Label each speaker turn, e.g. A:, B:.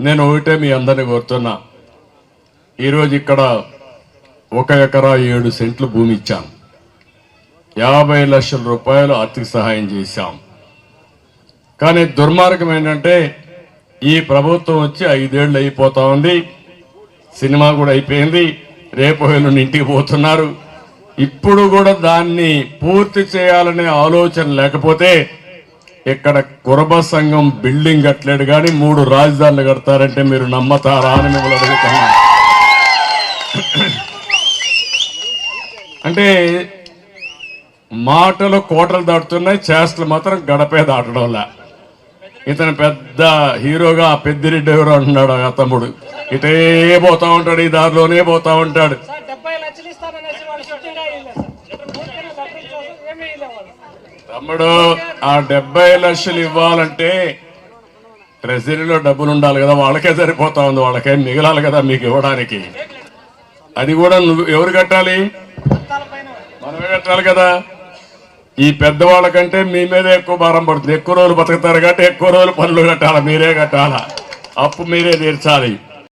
A: నేను ఒకటే మీ అందరిని కోరుతున్నా. ఈరోజు ఇక్కడ ఒక ఎకరా ఏడు సెంట్లు భూమి ఇచ్చాం. యాభై లక్షల రూపాయలు ఆర్థిక సహాయం చేశాం. కానీ దుర్మార్గం ఏంటంటే ఈ ప్రభుత్వం వచ్చి ఐదేళ్ళు అయిపోతా ఉంది. సినిమా కూడా అయిపోయింది. రేపు ఎల్లుండి ఇంటికి పోతున్నారు. ఇప్పుడు కూడా దాన్ని పూర్తి చేయాలనే ఆలోచన లేకపోతే ఇక్కడ కురబ సంఘం బిల్డింగ్ కట్టలేడు కానీ మూడు రాజధానులు కడతారంటే మీరు నమ్మతారా అని మిమ్మల్ని అడుగుతున్నా. అంటే మాటలు కోటలు దాటుతున్నాయి చేష్టలు మాత్రం గడపే దాటడంలా. ఇతను పెద్ద హీరోగా పెద్దిరెడ్డి ఎవరు అంటున్నాడు ఆ తమ్ముడు. ఇటే పోతా ఉంటాడు ఈ దారిలోనే పోతా ఉంటాడు. తమ్ముడు ఆ డెబ్బై లక్షలు ఇవ్వాలంటే ట్రెజరీలో డబ్బులు ఉండాలి కదా వాళ్ళకే సరిపోతా ఉంది వాళ్ళకే మిగలాలి కదా మీకు ఇవ్వడానికి. అది కూడా నువ్వు ఎవరు కట్టాలి? మనమే కట్టాలి కదా. ఈ పెద్దవాళ్ళకంటే మీ మీద ఎక్కువ భారం పడుతుంది. ఎక్కువ రోజులు బతుకుతారు కాబట్టి ఎక్కువ రోజులు పనులు కట్టాలి? మీరే కట్టాలా? అప్పు మీరే తీర్చాలి.